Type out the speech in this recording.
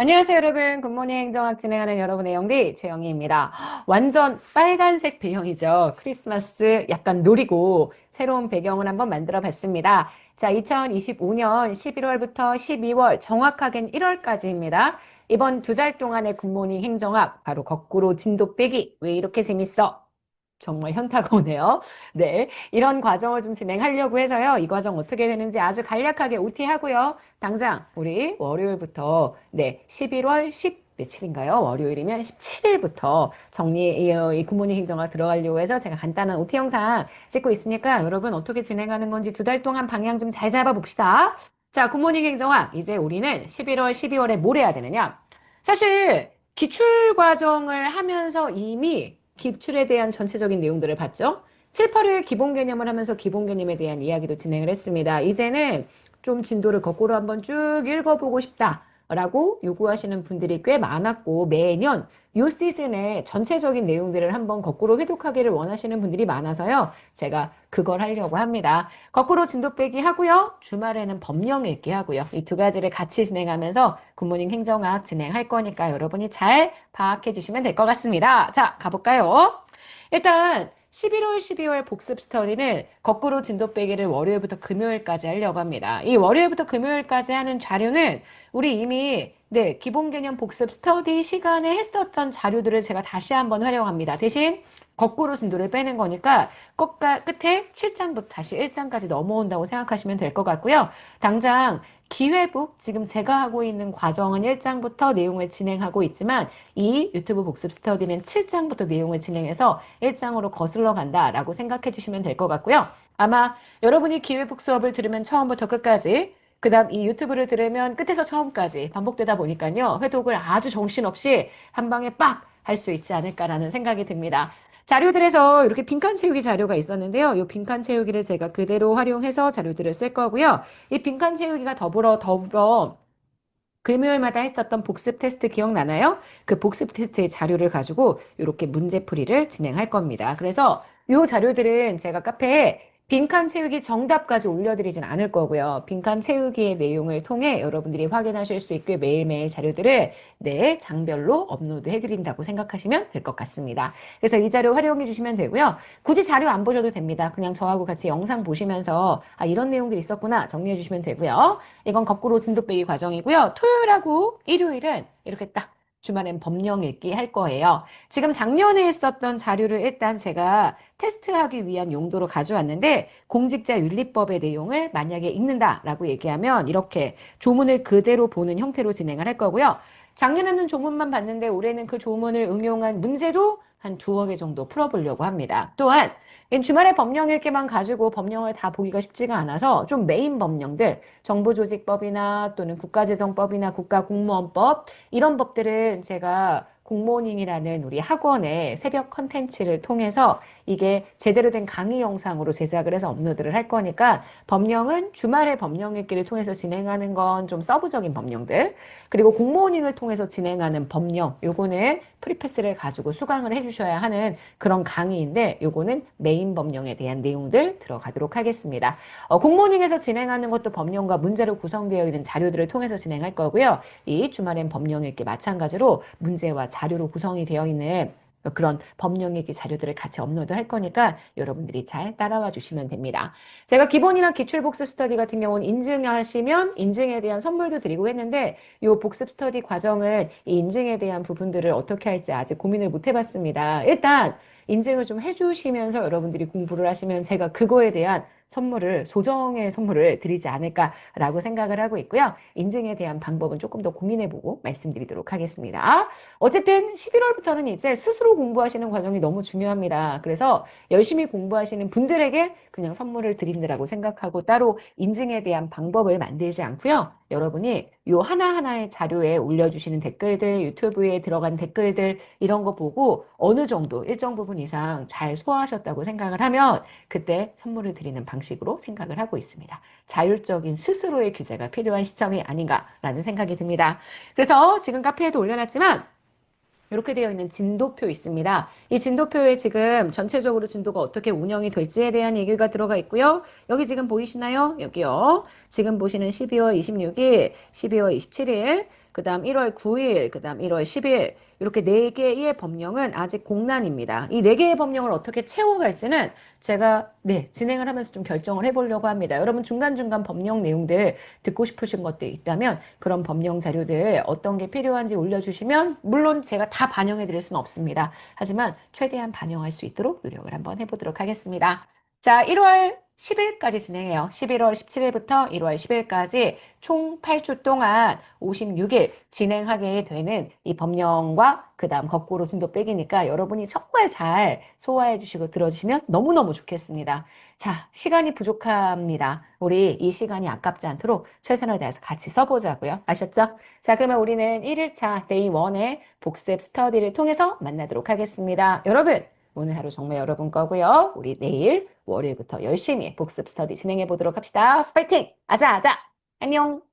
안녕하세요, 여러분. 굿모닝 행정학 진행하는 여러분의 영디 최영희입니다. 완전 빨간색 배경이죠. 크리스마스 약간 노리고 새로운 배경을 한번 만들어 봤습니다. 자, 2025년 11월부터 12월, 정확하게는 1월까지입니다. 이번 두 달 동안의 굿모닝 행정학, 바로 거꾸로 진도 빼기. 왜 이렇게 재밌어? 정말 현타가 오네요. 네. 이런 과정을 좀 진행하려고 해서요. 이 과정 어떻게 되는지 아주 간략하게 OT 하고요. 당장 우리 월요일부터 네, 11월 10 며칠인가요? 월요일이면 17일부터 정리 이, 어, 이 굿모닝 행정학 들어가려고 해서 제가 간단한 OT 영상 찍고 있으니까 여러분 어떻게 진행하는 건지 두 달 동안 방향 좀 잘 잡아 봅시다. 자, 굿모닝 행정학 이제 우리는 11월, 12월에 뭘 해야 되느냐? 사실 기출 과정을 하면서 이미 기출에 대한 전체적인 내용들을 봤죠. 7, 8일 기본 개념을 하면서 기본 개념에 대한 이야기도 진행을 했습니다. 이제는 좀 진도를 거꾸로 한번 쭉 읽어보고 싶다. 라고 요구하시는 분들이 꽤 많았고 매년 요 시즌에 전체적인 내용들을 한번 거꾸로 회독하기를 원하시는 분들이 많아서요. 제가 그걸 하려고 합니다. 거꾸로 진도 빼기 하고요. 주말에는 법령 읽기 하고요. 이 두 가지를 같이 진행하면서 굿모닝 행정학 진행할 거니까 여러분이 잘 파악해 주시면 될 것 같습니다. 자, 가볼까요? 일단 11월, 12월 복습 스터디는 거꾸로 진도 빼기를 월요일부터 금요일까지 하려고 합니다. 이 월요일부터 금요일까지 하는 자료는 우리 이미 네, 기본 개념 복습 스터디 시간에 했었던 자료들을 제가 다시 한번 활용합니다. 대신 거꾸로 진도를 빼는 거니까 끝과 끝에 7장부터 다시 1장까지 넘어온다고 생각하시면 될 것 같고요. 당장 기회북 지금 제가 하고 있는 과정은 1장부터 내용을 진행하고 있지만 이 유튜브 복습 스터디는 7장부터 내용을 진행해서 1장으로 거슬러 간다라고 생각해 주시면 될 것 같고요. 아마 여러분이 기회북 수업을 들으면 처음부터 끝까지 그 다음 이 유튜브를 들으면 끝에서 처음까지 반복되다 보니까요. 회독을 아주 정신없이 한 방에 빡 할 수 있지 않을까라는 생각이 듭니다. 자료들에서 이렇게 빈칸 채우기 자료가 있었는데요. 이 빈칸 채우기를 제가 그대로 활용해서 자료들을 쓸 거고요. 이 빈칸 채우기가 더불어 더불어 금요일마다 했었던 복습 테스트 기억나나요? 그 복습 테스트의 자료를 가지고 이렇게 문제풀이를 진행할 겁니다. 그래서 이 자료들은 제가 카페에 빈칸 채우기 정답까지 올려드리진 않을 거고요. 빈칸 채우기의 내용을 통해 여러분들이 확인하실 수 있게 매일매일 자료들을 네, 장별로 업로드 해드린다고 생각하시면 될 것 같습니다. 그래서 이 자료 활용해 주시면 되고요. 굳이 자료 안 보셔도 됩니다. 그냥 저하고 같이 영상 보시면서 아, 이런 내용들이 있었구나 정리해 주시면 되고요. 이건 거꾸로 진도 빼기 과정이고요. 토요일하고 일요일은 이렇게 딱 주말엔 법령 읽기 할 거예요. 지금 작년에 했었던 자료를 일단 제가 테스트하기 위한 용도로 가져왔는데 공직자 윤리법의 내용을 만약에 읽는다라고 얘기하면 이렇게 조문을 그대로 보는 형태로 진행을 할 거고요. 작년에는 조문만 봤는데 올해는 그 조문을 응용한 문제도 한 두어 개 정도 풀어보려고 합니다. 또한 주말에 법령 읽기만 가지고 법령을 다 보기가 쉽지가 않아서 좀 메인 법령들, 정부조직법이나 또는 국가재정법이나 국가공무원법 이런 법들은 제가 공모닝이라는 우리 학원의 새벽 컨텐츠를 통해서 이게 제대로 된 강의 영상으로 제작을 해서 업로드를 할 거니까 법령은 주말에 법령 읽기를 통해서 진행하는 건 좀 서브적인 법령들 그리고 공모닝을 통해서 진행하는 법령 요거는 프리패스를 가지고 수강을 해주셔야 하는 그런 강의인데 요거는 메인 법령에 대한 내용들 들어가도록 하겠습니다. 어, 공모닝에서 진행하는 것도 법령과 문제로 구성되어 있는 자료들을 통해서 진행할 거고요. 이 주말엔 법령 읽기 마찬가지로 문제와 자 료로 구성이 되어 있는 그런 법령 얘기 자료들을 같이 업로드 할 거니까 여러분들이 잘 따라와 주시면 됩니다. 제가 기본이나 기출 복습 스터디 같은 경우는 인증하시면 인증에 대한 선물도 드리고 했는데 이 복습 스터디 과정은 이 인증에 대한 부분들을 어떻게 할지 아직 고민을 못 해봤습니다. 일단 인증을 좀 해주시면서 여러분들이 공부를 하시면 제가 그거에 대한 선물을 소정의 선물을 드리지 않을까라고 생각을 하고 있고요. 인증에 대한 방법은 조금 더 고민해보고 말씀드리도록 하겠습니다. 어쨌든 11월부터는 이제 스스로 공부하시는 과정이 너무 중요합니다. 그래서 열심히 공부하시는 분들에게 그냥 선물을 드린다라고 생각하고 따로 인증에 대한 방법을 만들지 않고요. 여러분이 요 하나하나의 자료에 올려주시는 댓글들, 유튜브에 들어간 댓글들 이런 거 보고 어느 정도 일정 부분 이상 잘 소화하셨다고 생각을 하면 그때 선물을 드리는 방 식으로 생각을 하고 있습니다. 자율적인 스스로의 규제가 필요한 시점이 아닌가라는 생각이 듭니다. 그래서 지금 카페에도 올려놨지만 이렇게 되어 있는 진도표 있습니다. 이 진도표에 지금 전체적으로 진도가 어떻게 운영이 될지에 대한 얘기가 들어가 있고요. 여기 지금 보이시나요? 여기요. 지금 보시는 12월 26일, 12월 27일, 그 다음 1월 9일, 그 다음 1월 10일, 이렇게 네 개의 법령은 아직 공란입니다. 이네 개의 법령을 어떻게 채워갈지는 제가 네, 진행을 하면서 좀 결정을 해보려고 합니다. 여러분 중간중간 법령 내용들 듣고 싶으신 것들 있다면 그런 법령 자료들 어떤 게 필요한지 올려주시면 물론 제가 다 반영해 드릴 수는 없습니다. 하지만 최대한 반영할 수 있도록 노력을 한번 해보도록 하겠습니다. 자, 1월 10일까지 진행해요. 11월 17일부터 1월 10일까지 총 8주 동안 56일 진행하게 되는 이 법령과 그 다음 거꾸로 순도 빼기니까 여러분이 정말 잘 소화해 주시고 들어주시면 너무너무 좋겠습니다. 자, 시간이 부족합니다. 우리 이 시간이 아깝지 않도록 최선을 다해서 같이 써보자고요. 아셨죠? 자, 그러면 우리는 1일차 데이 1의 복습 스터디를 통해서 만나도록 하겠습니다. 여러분, 오늘 하루 정말 여러분 거고요. 우리 내일 월요일부터 열심히 복습 스터디 진행해 보도록 합시다. 파이팅! 아자, 아자! 안녕!